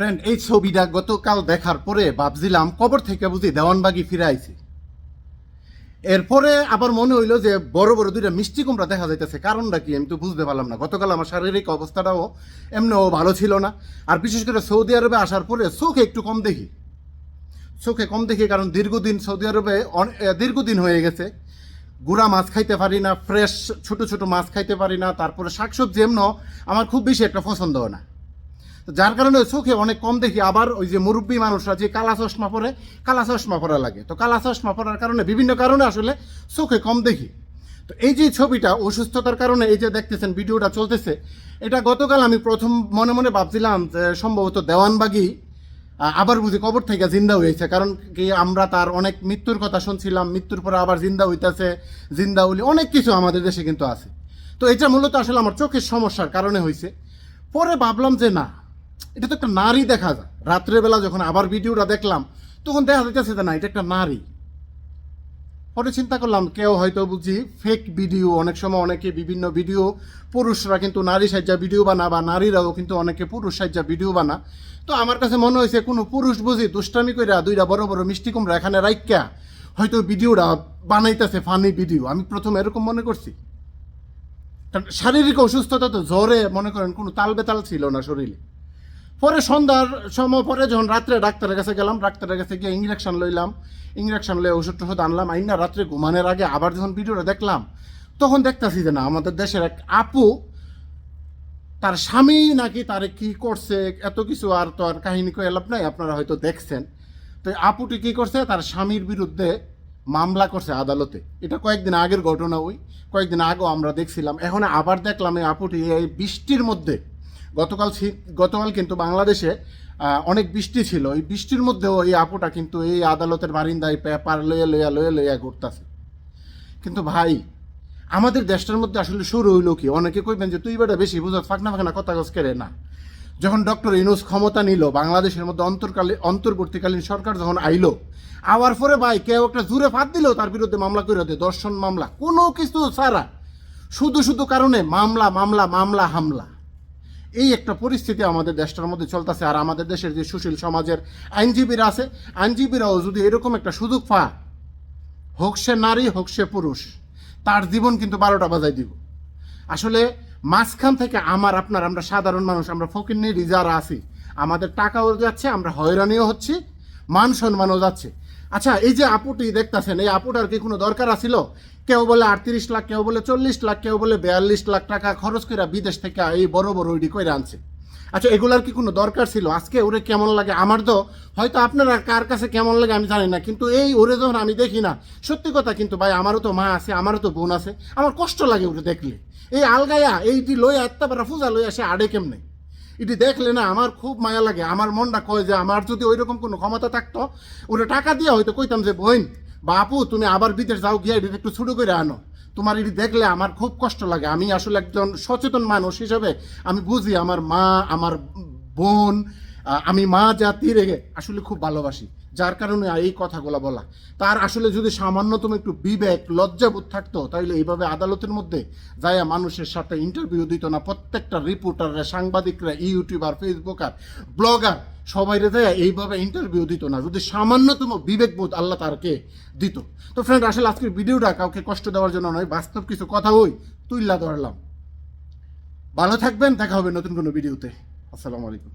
Friend এই ছবিটা গতকাল দেখার পরে ভাবছিলাম কবর থেকে বুঝি দেওয়ানবাগি ফিরে আইছি। এরপরে আবার মনে হইল যে বড় বড় দুইটা মিষ্টি কুমড়া দেখা যাইতেছে। কারণটা কি আমি তো বুঝতে পারলাম না। গতকাল আমার শারীরিক অবস্থাটাও এমনিও ভালো ছিল না। আর বিশেষ করে সৌদি আরবে আসার পরে চোখে একটু কম দেখি। চোখে কম দেখি কারণ দীর্ঘদিন সৌদি আরবে দীর্ঘদিন হয়ে গেছে। গুড়া মাছ খাইতে পারি না, ফ্রেশ ছোট ছোট মাছ খাইতে পারি না, তারপরে শাকসবজি এমন আমার খুব বেশি একটা পছন্দ হয় না। যার কারণে চোখে অনেক কম দেখি। আবার ওই যে মুরব্বী মানুষরা যে কালা চশমা পরে, কালা চশমা পরা লাগে। তো কালা চশমা পরার কারণে বিভিন্ন কারণে আসলে চোখে কম দেখি। তো এই যে ছবিটা, অসুস্থতার কারণে এই যে দেখতেছেন, ভিডিওটা চলতেছে, এটা গতকাল আমি প্রথম মনে মনে ভাবছিলাম যে সম্ভবত দেওয়ানবাগি আবার বুঝি কবর থেকে জিন্দা হয়েছে। কারণ কি, আমরা তার অনেক মৃত্যুর কথা শুনছিলাম, মৃত্যুর পরে আবার জিন্দা হইতেছে, জিন্দা উলি অনেক কিছু আমাদের দেশে কিন্তু আছে। তো এটা মূলত আসলে আমার চোখের সমস্যার কারণে হয়েছে পরে ভাবলাম যে না এটা তো একটা নারী দেখা যায়। রাত্রেবেলা যখন আবার ভিডিওটা দেখলাম, তখন দেখা যাইতেছে না, এটা একটা নারী। পরে চিন্তা করলাম, কেউ হয়তো বুঝি ফেক ভিডিও অনেক সময় অনেকে বিভিন্ন ভিডিও পুরুষরা কিন্তু নারী সাজ্জা ভিডিও বানা, বা নারীরাও কিন্তু অনেকে পুরুষ সাজ্জা ভিডিও বানা। তো আমার কাছে মনে হয়েছে, কোনো পুরুষ বুঝি দুষ্টামি কইরা দুইটা বড় বড় মিষ্টি কুমড়া এখানে রাইকা হয়তো ভিডিওটা বানাইতেছে ফানি ভিডিও আমি প্রথম এরকম মনে করছি। কারণ শারীরিক অসুস্থতা তো জ্বরে, মনে করেন, কোনো তাল বেতাল ছিল না শরীরে। পরে সন্ধ্যার সময় পরে যখন রাত্রে ডাক্তারের কাছে গেলাম, ডাক্তারের কাছে গিয়ে ইঞ্জেকশন লইলাম। ইঞ্জেকশন লয়ে ওষুধ টষুধ আনলাম, আইনা রাত্রে ঘুমানোর আগে আবার যখন ভিডিওটা দেখলাম, তখন দেখতাছি যে না, আমাদের দেশের এক আপু, তার স্বামী নাকি তারে কি করছে, এত কিছু আর তো আর কাহিনী কয়ে লাভ নাই, আপনারা হয়তো দেখছেন। তো আপুটি কি করছে, তার স্বামীর বিরুদ্ধে মামলা করছে আদালতে। এটা কয়েকদিন আগের ঘটনা ওই, কয়েকদিন আগেও আমরা দেখছিলাম। এখন আবার দেখলাম এই আপুটি এই বৃষ্টির মধ্যে গতকাল গতকাল কিন্তু বাংলাদেশে অনেক বৃষ্টি ছিল। এই বৃষ্টির মধ্যেও এই আপুটা কিন্তু এই আদালতের বারিন্দায় পেপার লইয়া লইয়া লইয়া লইয়া ঘুরতাছে। কিন্তু ভাই, আমাদের দেশটার মধ্যে আসলে শুরু হইল কি? অনেকে কইবেন যে, তুই বেটা বেশি বুঝত ফাঁকনা ফাঁকনা কথা গছ করে না। যখন ডক্টর ইনুস ক্ষমতা নিল, বাংলাদেশের মধ্যে অন্তর্কালে অন্তর্বর্তীকালীন সরকার যখন আইলো, আওয়ার পরে ভাই, কেউ একটা জুড়ে ফাঁদ দিল তার বিরুদ্ধে মামলা করে দেয়, দর্শন মামলা। কোনো কিছু ছাড়া। শুধু শুধু কারণে মামলা মামলা মামলা, হামলা। এই একটা পরিস্থিতি আমাদের দেশটার মধ্যে চলতেছে। আর আমাদের দেশের যে সুশীল সমাজের আইনজীবীরা আছে, আইনজীবীরাও যদি এরকম একটা সুযোগ পায়, হোক সে নারী, হোক সে পুরুষ, তার জীবন কিন্তু বারোটা বাজাই দিব। আসলে মাঝখান থেকে আমার, আপনার, আমরা সাধারণ মানুষ, আমরা ফকির যারা আছি, আমাদের টাকাও যাচ্ছে, আমরা হয়রানিও হচ্ছি, মান সম্মানও যাচ্ছে। আচ্ছা এই যে আপুটি দেখতাছেন, এই আপুটার কি কোনো দরকার আছিল? কেউ বলে আটত্রিশ লাখ, কেউ বলে চল্লিশ লাখ, কেউ বলে বিয়াল্লিশ লাখ টাকা খরচ করে বিদেশ থেকে এই বড় বড় ওইডি করে আনছে। আচ্ছা এগুলার কি কোনো দরকার ছিল? আজকে ওরে কেমন লাগে? আমার তো হয়তো আপনারা কার কাছে কেমন লাগে আমি জানি না, কিন্তু এই ওরে যখন আমি দেখি না, সত্যি কথা কিন্তু ভাই, আমারও তো মা আছে, আমারও তো বোন আছে, আমার কষ্ট লাগে ওরে দেখলে। এই আলগায়া এইটি লইয়া এত্তা বেড়া ফুজা লইয়া সে আড়ে কেমনে? এটি দেখলে না আমার খুব মায়া লাগে। আমার মনটা কয় যে, আমার যদি ওই রকম কোনো ক্ষমতা থাকতো, ওরা টাকা দিয়ে হয়তো কইতাম যে, বোন, বাপু, তুমি আবার বিদেশ যাও, গিয়ে এটি একটু শুরু করে আনো। তোমার এটি দেখলে আমার খুব কষ্ট লাগে। আমি আসলে একজন সচেতন মানুষ হিসেবে আমি বুঝি আমার মা, আমার বোন আমি মা জাতির আসলে খুব ভালোবাসি। যার কারণে এই কথাগুলো বলা। তার আসলে যদি সামান্যতম একটু বিবেক লজ্জাবোধ থাকতো তাহলে এইভাবে আদালতের মধ্যে যাইয়া মানুষের সাথে ইন্টারভিউ দিত না। প্রত্যেকটা রিপোর্টাররা সাংবাদিকরা, ইউটিউবার, ফেসবুকার ব্লগার সবাই যায় এইভাবে ইন্টারভিউ দিত না। যদি সামান্যতম বিবেকবোধ আল্লাহ তারকে দিত। তো ফ্রেন্ড আসলে আজকের ভিডিওটা কাউকে কষ্ট দেওয়ার জন্য নয়, বাস্তব কিছু কথা ওই তুইল্লা ধরলাম। ভালো থাকবেন, দেখা হবে নতুন কোনো ভিডিওতে। আসসালামু আলাইকুম।